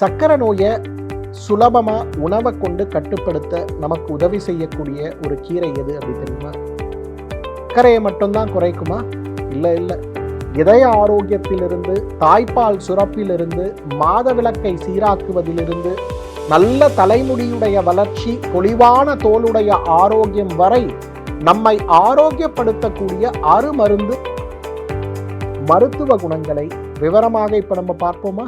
சக்கரை நோயை சுலபமாக உணவை கொண்டு கட்டுப்படுத்த நமக்கு உதவி செய்யக்கூடிய ஒரு கீரை எது அப்படி தெரியுமா? சர்க்கரையை மட்டும்தான் குறைக்குமா? இல்லை இல்லை. இதய ஆரோக்கியத்திலிருந்து தாய்ப்பால் சுரப்பிலிருந்து மாதவிளக்கை சீராக்குவதிலிருந்து நல்ல தலைமுடியுடைய வளர்ச்சி பொலிவான தோலுடைய ஆரோக்கியம் வரை நம்மை ஆரோக்கியப்படுத்தக்கூடிய அருமருந்து மருத்துவ குணங்களை விவரமாக இப்ப நம்ம பார்ப்போமா?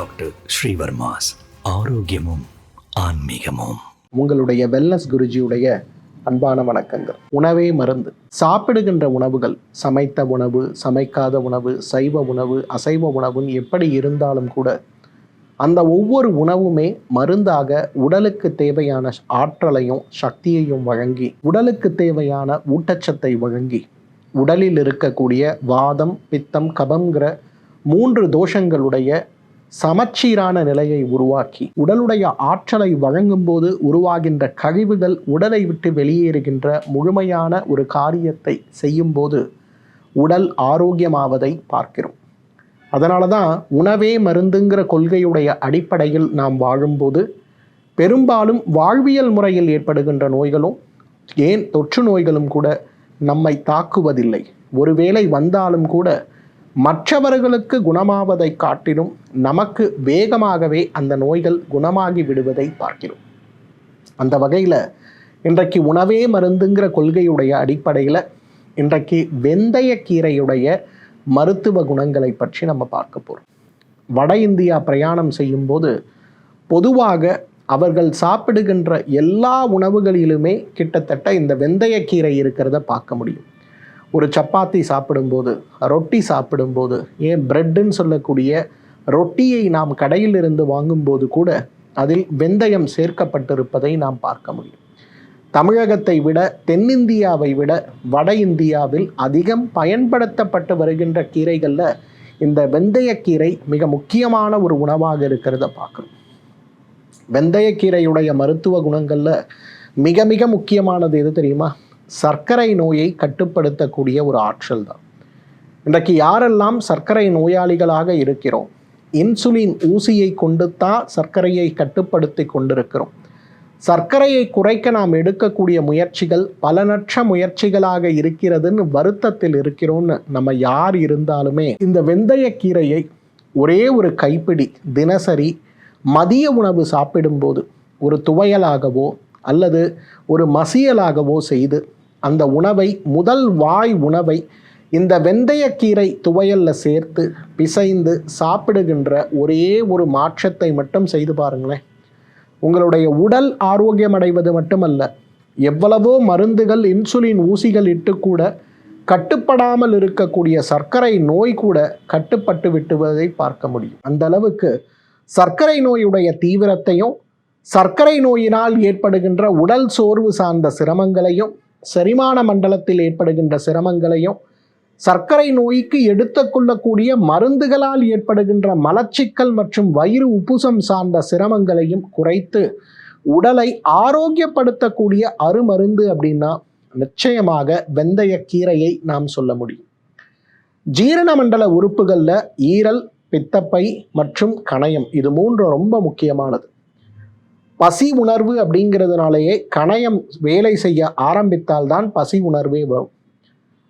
டாக்டர் ஸ்ரீவர்மாஸ். ஆரோக்கியமும் ஆன்மீகமும். உங்களுடைய வெல்னஸ் குருஜியுடைய அன்பான வணக்கங்கள். உணவே மருந்து. சாப்பிடுகின்ற உணவுகள் சமைத்த உணவு சமைக்காத உணவு சைவ உணவு அசைவ உணவுன்னு எப்படி இருந்தாலும் கூட அந்த ஒவ்வொரு உணவுமே மருந்தாக உடலுக்கு தேவையான ஆற்றலையும் சக்தியையும் வழங்கி உடலுக்கு தேவையான ஊட்டச்சத்தை வழங்கி உடலில் இருக்கக்கூடிய வாதம் பித்தம் கபங்கிற மூன்று தோஷங்களுடைய சமச்சீரான நிலையை உருவாக்கி உடலுடைய ஆற்றலை வழங்கும் போது உருவாகின்ற கழிவுகள் உடலை விட்டு வெளியேறுகின்ற முழுமையான ஒரு காரியத்தை செய்யும்போது உடல் ஆரோக்கியமாவதை பார்க்கிறோம். அதனால தான் உணவே மருந்துங்கிற கொள்கையுடைய அடிப்படையில் நாம் வாழும்போது பெரும்பாலும் வாழ்வியல் முறையில் ஏற்படுகின்ற நோய்களும் ஏன் தொற்று நோய்களும் கூட நம்மை தாக்குவதில்லை. ஒருவேளை வந்தாலும் கூட மற்றவர்களுக்கு குணமாவதை காட்டிலும் நமக்கு வேகமாகவே அந்த நோய்கள் குணமாகி விடுவதை பார்க்கிறோம். அந்த வகையில் இன்றைக்கு உணவே மருந்துங்கிற கொள்கையுடைய அடிப்படையில் இன்றைக்கு வெந்தயக்கீரையுடைய மருத்துவ குணங்களை பற்றி நம்ம பார்க்க போகிறோம் வட இந்தியா பிரயாணம் செய்யும்போது பொதுவாக அவர்கள் சாப்பிடுகின்ற எல்லா உணவுகளிலுமே கிட்டத்தட்ட இந்த வெந்தயக்கீரை இருக்கிறத பார்க்க முடியும். ஒரு சப்பாத்தி சாப்பிடும்போது ரொட்டி சாப்பிடும்போது ஏன் பிரெட்டுன்னு சொல்லக்கூடிய ரொட்டியை நாம் கடையில் இருந்து வாங்கும்போது கூட அதில் வெந்தயம் சேர்க்கப்பட்டிருப்பதை நாம் பார்க்க முடியும். தமிழகத்தை விட தென்னிந்தியாவை விட வட இந்தியாவில் அதிகம் பயன்படுத்தப்பட்டு வருகின்ற கீரைகளில் இந்த வெந்தயக்கீரை மிக முக்கியமான ஒரு உணவாக இருக்கிறத பார்க்குறோம். வெந்தயக்கீரையுடைய மருத்துவ குணங்களில் மிக மிக முக்கியமானது எது தெரியுமா? சர்க்கரை நோயை கட்டுப்படுத்தக்கூடிய ஒரு ஆற்றல் தான். இன்றைக்கு யாரெல்லாம் சர்க்கரை நோயாளிகளாக இருக்கிறோம் இன்சுலின் ஊசியை கொண்டு தான் சர்க்கரையை கட்டுப்படுத்தி கொண்டிருக்கிறோம். சர்க்கரையை குறைக்க நாம் எடுக்கக்கூடிய முயற்சிகள் பலனற்ற முயற்சிகளாக இருக்கிறதுன்னு வருத்தத்தில் இருக்கிறோம்னு நம்ம யார் இருந்தாலுமே இந்த வெந்தயக்கீரையை ஒரே ஒரு கைப்பிடி தினசரி மதிய உணவு சாப்பிடும்போது ஒரு துவையலாகவோ அல்லது ஒரு மசியலாகவோ செய்து அந்த உணவை முதல் வாய் உணவை இந்த வெந்தயக்கீரை துவையல்ல சேர்த்து பிசைந்து சாப்பிடுகின்ற ஒரே ஒரு மாற்றத்தை மட்டும் செய்து பாருங்களேன். உங்களுடைய உடல் ஆரோக்கியம் அடைவது மட்டுமல்ல எவ்வளவோ மருந்துகள் இன்சுலின் ஊசிகள் இட்டு கூட கட்டுப்படாமல் இருக்கக்கூடிய சர்க்கரை நோய் கூட கட்டுப்பட்டு விட்டுவதை பார்க்க முடியும். அந்த அளவுக்கு சர்க்கரை நோயுடைய தீவிரத்தையும் சர்க்கரை நோயினால் ஏற்படுகின்ற உடல் சோர்வு சார்ந்த சிரமங்களையும் செரிமான மண்டலத்தில் ஏற்படுகின்ற சிரமங்களையும் சர்க்கரை நோய்க்கு எடுத்துக்கொள்ளக்கூடிய மருந்துகளால் ஏற்படுகின்ற மலச்சிக்கல் மற்றும் வயிறு உப்புசம் சார்ந்த சிரமங்களையும் குறைத்து உடலை ஆரோக்கியப்படுத்தக்கூடிய அருமருந்து அப்படின்னா நிச்சயமாக வெந்தய கீரையை நாம் சொல்ல முடியும். ஜீரண மண்டல உறுப்புகளில் ஈரல் பித்தப்பை மற்றும் கணையம் இது மூன்று ரொம்ப முக்கியமானது. பசி உணர்வு அப்படிங்கிறதுனாலேயே கணையம் வேலை செய்ய ஆரம்பித்தால்தான் பசி உணர்வே வரும்.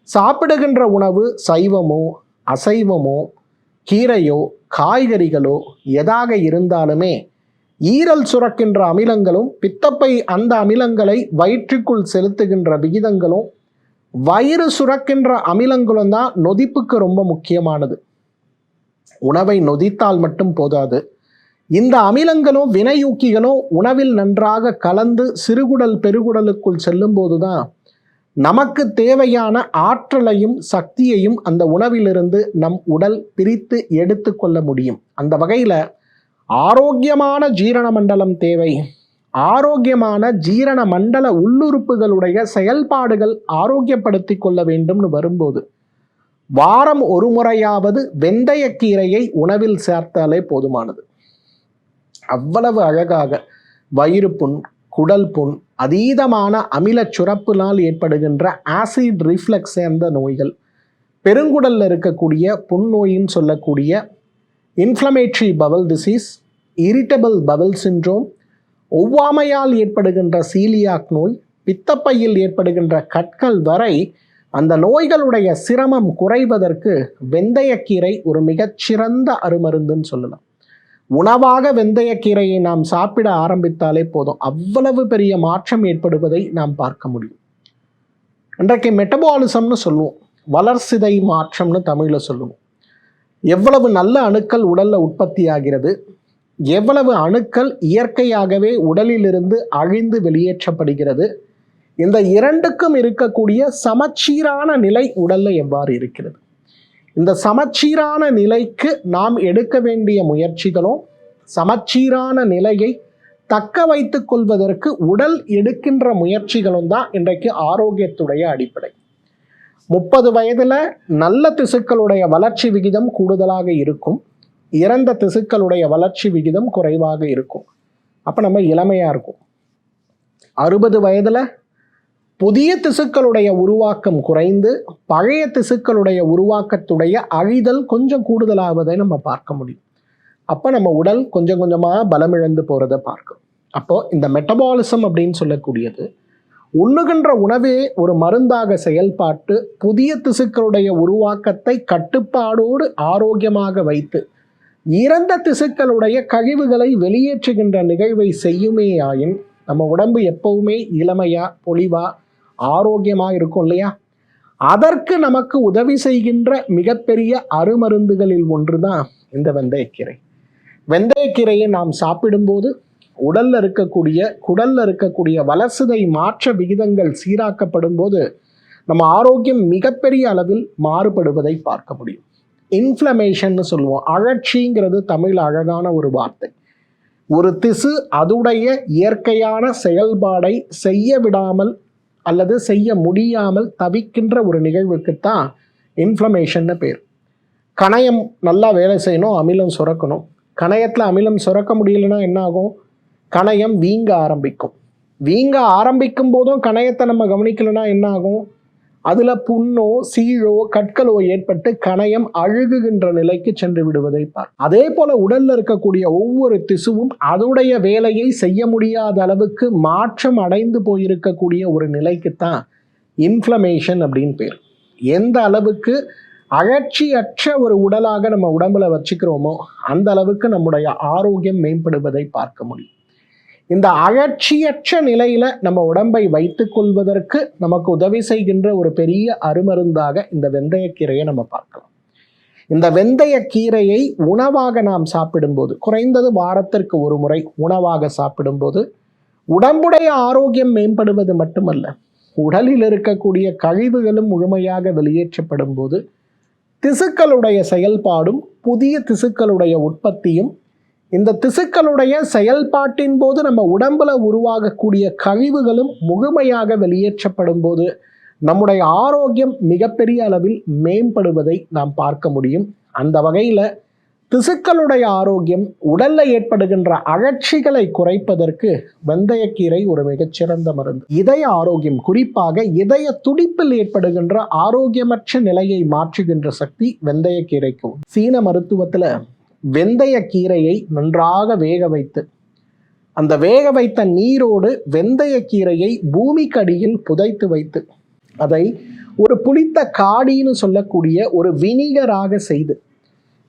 சாப்பிடுகின்ற உணவு சைவமோ அசைவமோ கீரையோ காய்கறிகளோ எதாக இருந்தாலுமே ஈரல் சுரக்கின்ற அமிலங்களும் பித்தப்பை அந்த அமிலங்களை வயிற்றுக்குள் செலுத்துகின்ற விகிதங்களும் வயிறு சுரக்கின்ற அமிலங்களும் தான் நொதிப்புக்கு ரொம்ப முக்கியமானது. உணவை நொதித்தால் மட்டும் போதாது. இந்த அமிலங்களும் வினையூக்கிகளும் உணவில் நன்றாக கலந்து சிறுகுடல் பெருகுடலுக்குள் செல்லும்போது தான் நமக்கு தேவையான ஆற்றலையும் சக்தியையும் அந்த உணவிலிருந்து நம் உடல் பிரித்து எடுத்துக்கொள்ள முடியும். அந்த வகையில் ஆரோக்கியமான ஜீரண மண்டலம் தேவை. ஆரோக்கியமான ஜீரண மண்டல உள்ளுறுப்புகளுடைய செயல்பாடுகள் ஆரோக்கியப்படுத்தி கொள்ள வேண்டும்னு வரும்போது வாரம் ஒரு முறையாவது வெந்தயக்கீரையை உணவில் சேர்த்தாலே போதுமானது. அவ்வளவு அழகாக வயிறு புண் குடல் புண் அதீதமான அமில சுரப்பினால் ஏற்படுகின்ற ஆசிட் ரிஃப்ளெக்ஸ் சேர்ந்த நோய்கள் பெருங்குடலில் இருக்கக்கூடிய புண்ணோயின்னு சொல்லக்கூடிய inflammatory bowel disease irritable bowel syndrome ஒவ்வாமையால் ஏற்படுகின்ற சீலியாக் நோய் பித்தப்பையில் ஏற்படுகின்ற கற்கள் வரை அந்த நோய்களுடைய சிரமம் குறைவதற்கு வெந்தயக்கீரை ஒரு மிகச்சிறந்த அருமருந்துன்னு சொல்லலாம். உணவாக வெந்தயக்கீரையை நாம் சாப்பிட ஆரம்பித்தாலே போதும். அவ்வளவு பெரிய மாற்றம் ஏற்படுவதை நாம் பார்க்க முடியும். இன்றைக்கு மெட்டபாலிசம்னு சொல்லுவோம். வளர்சிதை மாற்றம்னு தமிழில் சொல்லுவோம். எவ்வளவு நல்ல அணுக்கள் உடலில் உற்பத்தி ஆகிறது எவ்வளவு அணுக்கள் இயற்கையாகவே உடலிலிருந்து அழிந்து வெளியேற்றப்படுகிறது இந்த இரண்டுக்கும் இருக்கக்கூடிய சமச்சீரான நிலை உடலில் எவ்வாறு இருக்கிறது? இந்த சமச்சீரான நிலைக்கு நாம் எடுக்க வேண்டிய முயற்சிகளும் சமச்சீரான நிலையை தக்க வைத்துக் கொள்வதற்கு உடல் எடுக்கின்ற முயற்சிகளும் தான் இன்றைக்கு ஆரோக்கியத்துடைய அடிப்படை. முப்பது வயதில் நல்ல திசுக்களுடைய வளர்ச்சி விகிதம் கூடுதலாக இருக்கும். இறந்த திசுக்களுடைய வளர்ச்சி விகிதம் குறைவாக இருக்கும். அப்போ நம்ம இளமையாக இருக்கும். அறுபது வயதில் புதிய திசுக்களுடைய உருவாக்கம் குறைந்து பழைய திசுக்களுடைய உருவாக்கத்துடைய அழிதல் கொஞ்சம் கூடுதலாவதை நம்ம பார்க்க முடியும். அப்போ நம்ம உடல் கொஞ்சம் கொஞ்சமாக பலமிழந்து போகிறத பார்க்கும் அப்போ இந்த மெட்டபாலிசம் அப்படின்னு சொல்லக்கூடியது உண்ணுகின்ற உணவே ஒரு மருந்தாக செயல்பாட்டு புதிய திசுக்களுடைய உருவாக்கத்தை கட்டுப்பாடோடு ஆரோக்கியமாக வைத்து இறந்த திசுக்களுடைய கழிவுகளை வெளியேற்றுகின்ற நிகழ்வை செய்யுமே ஆயின் நம்ம உடம்பு எப்பவுமே இளமையா பொலிவா ஆரோக்கியமாக இருக்கும் இல்லையா? அதற்கு நமக்கு உதவி செய்கின்ற மிகப்பெரிய அருமருந்துகளில் ஒன்று தான் இந்த வெந்தயக்கீரை. வெந்தயக்கீரையை நாம் சாப்பிடும்போது உடல்ல இருக்கக்கூடிய குடல்ல இருக்கக்கூடிய வலசுதை மாற்ற விகிதங்கள் சீராக்கப்படும் போது நம்ம ஆரோக்கியம் மிகப்பெரிய அளவில் மாறுபடுவதை பார்க்க முடியும். இன்ஃப்ளமேஷன்னு சொல்லுவோம். அழற்சிங்கிறது தமிழ் அழகான ஒரு வார்த்தை. ஒரு திசு அதுடைய இயற்கையான செயல்பாடை செய்ய விடாமல் அல்லது செய்ய முடியாமல் தவிக்கின்ற ஒரு நிகழ்வுக்குத்தான் இன்ஃப்ளமேஷன்னு பேர். கணையம் நல்லா வேலை செய்யணும் அமிலம் சுரக்கணும். கணையத்தில் அமிலம் சுரக்க முடியலன்னா என்ன ஆகும் கணையம் வீங்க ஆரம்பிக்கும். வீங்க ஆரம்பிக்கும் போதும் கணையத்தை நம்ம கவனிக்கலைன்னா என்ன ஆகும் அதில் புண்ணோ சீழோ கற்களோ ஏற்பட்டு கணையம் அழுகுகின்ற நிலைக்கு சென்று விடுவதை பார். அதே போல உடல்ல இருக்கக்கூடிய ஒவ்வொரு திசுவும் அதோடைய வேலையை செய்ய முடியாத அளவுக்கு மாற்றம் அடைந்து போயிருக்கக்கூடிய ஒரு நிலைக்குத்தான் இன்ஃப்ளமேஷன் அப்படின்னு பேர். எந்த அளவுக்கு அழற்சியற்ற ஒரு உடலாக நம்ம உடம்புல வச்சுக்கிறோமோ அந்த அளவுக்கு நம்முடைய ஆரோக்கியம் மேம்படுவதை பார்க்க முடியும். இந்த அழற்சியற்ற நிலையில நம்ம உடம்பை வைத்துக் கொள்வதற்கு நமக்கு உதவி செய்கின்ற ஒரு பெரிய அருமருந்தாக இந்த வெந்தயக்கீரையை நம்ம பார்க்கலாம். இந்த வெந்தயக்கீரையை உணவாக நாம் சாப்பிடும்போது குறைந்தது வாரத்திற்கு ஒரு முறை உணவாக சாப்பிடும்போது உடம்புடைய ஆரோக்கியம் மேம்படுவது மட்டுமல்ல உடலில் இருக்கக்கூடிய கழிவுகளும் முழுமையாக வெளியேற்றப்படும் போது திசுக்களுடைய செயல்பாடும் புதிய திசுக்களுடைய உற்பத்தியும் இந்த திசுக்களுடைய செயல்பாட்டின் போது நம்ம உடம்புல உருவாகக்கூடிய கழிவுகளும் முழுமையாக வெளியேற்றப்படும் போது நம்முடைய ஆரோக்கியம் மிகப்பெரிய அளவில் மேம்படுவதை நாம் பார்க்க முடியும். அந்த வகையில் திசுக்களுடைய ஆரோக்கியம் உடலில் ஏற்படுகின்ற அழற்சிகளை குறைப்பதற்கு வெந்தயக்கீரை ஒரு மிகச்சிறந்த மருந்து. இதய ஆரோக்கியம் குறிப்பாக இதய துடிப்பில் ஏற்படுகின்ற ஆரோக்கியமற்ற நிலையை மாற்றுகின்ற சக்தி வெந்தயக்கீரைக்கும் சீன மருத்துவத்தில் வெந்தய கீரையை நன்றாக வேக வைத்து அந்த வேக வைத்த நீரோடு வெந்தய கீரையை பூமிக்கடியில் புதைத்து வைத்து அதை ஒரு புளித்த காடின்னு சொல்லக்கூடிய ஒரு வினிகராக செய்து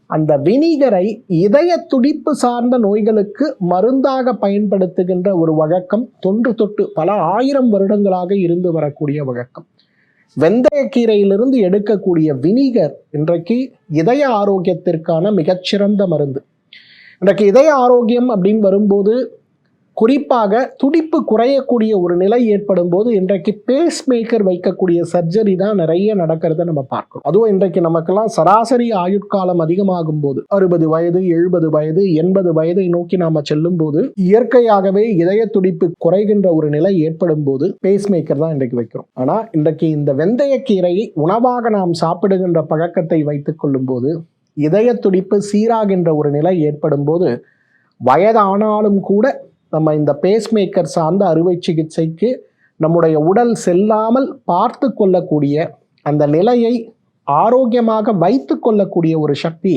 அந்த வினிகரை இதய துடிப்பு சார்ந்த நோய்களுக்கு மருந்தாக பயன்படுத்துகின்ற ஒரு வழக்கம் தொன்று தொட்டு பல ஆயிரம் வருடங்களாக இருந்து வரக்கூடிய வழக்கம். வெந்தயக்கீரையிலிருந்து எடுக்கக்கூடிய வினிகர் இன்றைக்கு இதய ஆரோக்கியத்திற்கான மிகச்சிறந்த மருந்து. இன்றைக்கு இதய ஆரோக்கியம் அப்படின்னு வரும்போது குறிப்பாக துடிப்பு குறையக்கூடிய ஒரு நிலை ஏற்படும் போது இன்றைக்கு பேஸ் மேக்கர் வைக்கக்கூடிய சர்ஜரி தான் நிறைய நடக்கிறத நம்ம பார்க்கிறோம். அதுவும் இன்றைக்கு நமக்கெல்லாம் சராசரி ஆயுட்காலம் அதிகமாகும் போது அறுபது வயது எழுபது வயது எண்பது வயதை நோக்கி நாம செல்லும் போது இயற்கையாகவே இதய துடிப்பு குறைகின்ற ஒரு நிலை ஏற்படும் போது பேஸ் மேக்கர் தான் இன்றைக்கு வைக்கிறோம். ஆனா இன்றைக்கு இந்த வெந்தயக்கீரையை உணவாக நாம் சாப்பிடுகின்ற பழக்கத்தை வைத்துக் கொள்ளும் போது இதய துடிப்பு சீராகின்ற ஒரு நிலை ஏற்படும் போது வயதானாலும் கூட நம்ம இந்த பேஸ்மேக்கர் சார்ந்த அறுவை சிகிச்சைக்கு நம்முடைய உடல் செல்லாமல் பார்த்து கொள்ளக்கூடிய அந்த நிலையை ஆரோக்கியமாக வைத்து கொள்ளக்கூடிய ஒரு சக்தி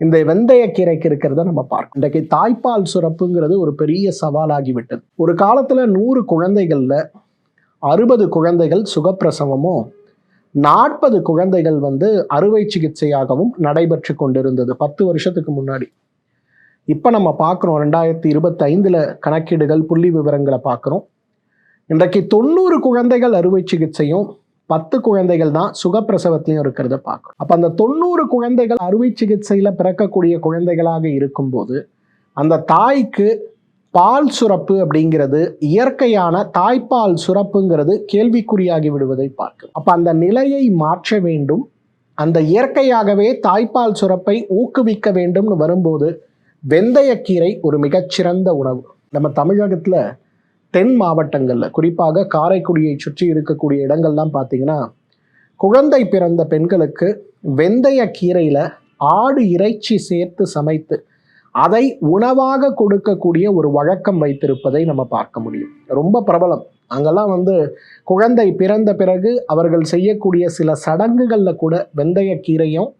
இந்த வெந்தயக்கீரைக்கு இருக்கிறத நம்ம பார்க்கணும். இன்றைக்கு தாய்ப்பால் சுரப்புங்கிறது ஒரு பெரிய சவாலாகிவிட்டது. ஒரு காலத்தில் நூறு குழந்தைகளில் அறுபது குழந்தைகள் சுகப்பிரசவமும் நாற்பது குழந்தைகள் வந்து அறுவை சிகிச்சையாகவும் நடைபெற்று கொண்டிருந்தது பத்து வருஷத்துக்கு முன்னாடி. இப்போ நம்ம பார்க்குறோம் ரெண்டாயிரத்தி இருபத்தைந்தில் கணக்கீடுகள் புள்ளி விவரங்களை பார்க்குறோம். இன்றைக்கு தொண்ணூறு குழந்தைகள் அறுவை சிகிச்சையும் பத்து குழந்தைகள் தான் சுகப்பிரசவத்திலையும் இருக்கிறத பார்க்குறோம். அப்போ அந்த தொண்ணூறு குழந்தைகள் அறுவை சிகிச்சையில் பிறக்கக்கூடிய குழந்தைகளாக இருக்கும்போது அந்த தாய்க்கு பால் சுரப்பு அப்படிங்கிறது இயற்கையான தாய்ப்பால் சுரப்புங்கிறது கேள்விக்குறியாகி விடுவதை பார்க்கும் அப்போ அந்த நிலையை மாற்ற வேண்டும். அந்த இயற்கையாகவே தாய்ப்பால் சுரப்பை ஊக்குவிக்க வேண்டும்னு வரும்போது வெந்தயக்கீரை ஒரு மிகச்சிறந்த உணவு. நம்ம தமிழகத்தில் தென் மாவட்டங்களில் குறிப்பாக காரைக்குடியை சுற்றி இருக்கக்கூடிய இடங்கள்லாம் பார்த்தீங்கன்னா குழந்தை பிறந்த பெண்களுக்கு வெந்தய கீரையில் ஆடு இறைச்சி சேர்த்து சமைத்து அதை உணவாக கொடுக்கக்கூடிய ஒரு வழக்கம் வைத்திருப்பதை நம்ம பார்க்க முடியும். ரொம்ப பிரபலம். அங்கெல்லாம் வந்து குழந்தை பிறந்த பிறகு அவர்கள் செய்யக்கூடிய சில சடங்குகளில் கூட வெந்தய கீரையும்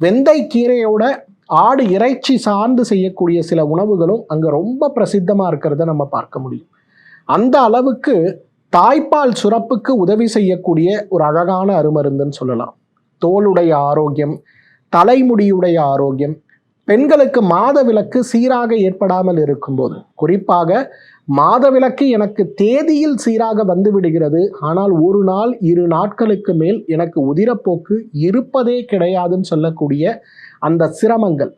வெந்தய கீரையோட ஆடு இறைச்சி சார்ந்து செய்யக்கூடிய சில உணவுகளும் அங்கே ரொம்ப பிரசித்தமாக இருக்கிறத நம்ம பார்க்க முடியும். அந்த அளவுக்கு தாய்ப்பால் சுரப்புக்கு உதவி செய்யக்கூடிய ஒரு அழகான அருமருந்துன்னு சொல்லலாம். தோலுடைய ஆரோக்கியம் தலைமுடியுடைய ஆரோக்கியம் பெண்களுக்கு மாதவிலக்கு சீராக ஏற்படாமல் இருக்கும்போது குறிப்பாக மாதவிலக்கு எனக்கு தேதியில் சீராக வந்து விடுகிறது ஆனால் ஒரு நாள் இரு நாட்களுக்கு மேல் எனக்கு உதிரப்போக்கு இருப்பதே கிடையாதுன்னு சொல்லக்கூடிய அந்த சிரமங்கள்.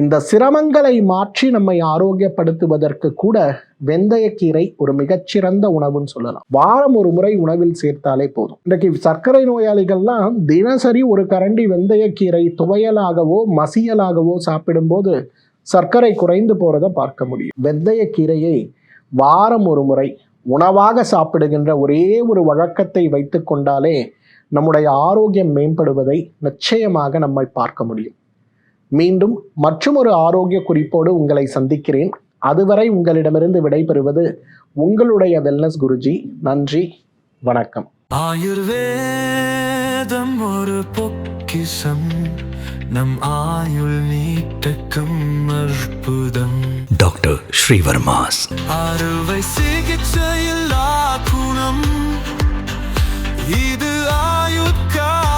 இந்த சிரமங்களை மாற்றி நம்மை ஆரோக்கியப்படுத்துவதற்கு கூட வெந்தயக்கீரை ஒரு மிகச்சிறந்த உணவுன்னு சொல்லலாம். வாரம் ஒரு முறை உணவில் சேர்த்தாலே போதும். இன்றைக்கு சர்க்கரை நோயாளிகள்லாம் தினசரி ஒரு கரண்டி வெந்தயக்கீரை துவையலாகவோ மசியலாகவோ சாப்பிடும்போது சர்க்கரை குறைந்து போறதை பார்க்க முடியும். வெந்தயக்கீரையை வாரம் ஒரு முறை உணவாக சாப்பிடுகின்ற ஒரே ஒரு வழக்கத்தை வைத்து கொண்டாலே நம்முடைய ஆரோக்கியம் மேம்படுவதை நிச்சயமாக நம்மை பார்க்க முடியும். மீண்டும் மற்றொரு ஆரோக்கிய குறிப்போடு உங்களை சந்திக்கிறேன். அதுவரை உங்களிடமிருந்து விடைபெறுவது உங்களுடைய வெல்னஸ் குருஜி. நன்றி வணக்கம். ஆயுர்வேதம் ஒரு பொக்கிஷம். நம் ஆயுள் நீட்டக்கும் அற்புதம். டாக்டர் ஸ்ரீவர்மாஸ். அறுவை சிகிச்சையில்லா குணம். இது நிவாரணம்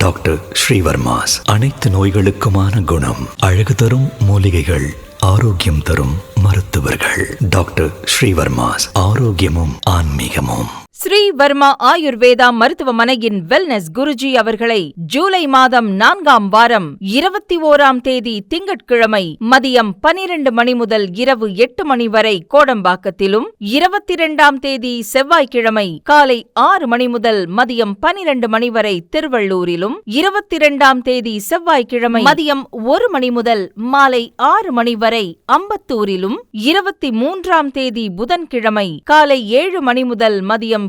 டாக்டர் ஸ்ரீவர்மாஸ். அனைத்து நோய்களுக்குமான குணம் அழகு தரும் மூலிகைகள் ஆரோக்கியம் தரும் மருத்துவர்கள். டாக்டர் ஸ்ரீவர்மாஸ் ஆரோக்கியமும் ஆன்மீகமும். ஸ்ரீ வர்மா ஆயுர்வேதா மருத்துவமனையின் வெல்னஸ் குருஜி அவர்களை ஜூலை மாதம் நான்காம் வாரம் இருபத்தி ஓராம் தேதி திங்கட்கிழமை மதியம் பனிரெண்டு மணி முதல் இரவு எட்டு மணி வரை கோடம்பாக்கத்திலும் இருபத்தி இரண்டாம் தேதி செவ்வாய்க்கிழமை காலை ஆறு மணி முதல் மதியம் பனிரெண்டு மணி வரை திருவள்ளூரிலும் இருபத்தி இரண்டாம் தேதி செவ்வாய்க்கிழமை மதியம் ஒரு மணி முதல் மாலை ஆறு மணி வரை அம்பத்தூரிலும் இருபத்தி மூன்றாம் தேதி புதன்கிழமை காலை ஏழு மணி முதல் மதியம்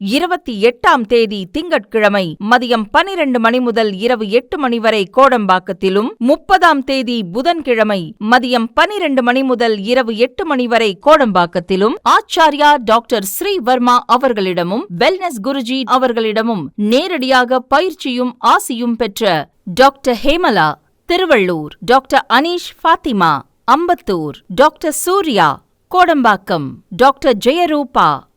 இருபத்தி எட்டாம் தேதி திங்கட்கிழமை மதியம் பனிரெண்டு மணி முதல் இரவு எட்டு மணி வரை கோடம்பாக்கத்திலும் முப்பதாம் தேதி புதன்கிழமை மதியம் பனிரெண்டு மணி முதல் இரவு எட்டு மணி வரை கோடம்பாக்கத்திலும் ஆச்சாரியா டாக்டர் ஸ்ரீவர்மா அவர்களிடமும் வெல்னஸ் குருஜி அவர்களிடமும் நேரடியாக பயிற்சியும் ஆசியும் பெற்ற doctor Hemala Tiruvallur doctor Aneesh Fathima Ambattur doctor Surya Kodambakkam doctor Jayarupa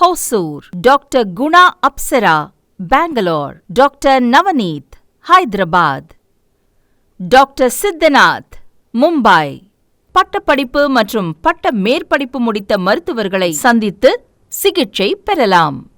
Hosur doctor Guna Apsara Bangalore doctor Navneeth Hyderabad. Doctor Siddhanath Mumbai. பட்டப்படிப்பு மற்றும் பட்ட மேற்படிப்பு முடித்த மருத்துவர்களை சந்தித்து சிகிச்சை பெறலாம்.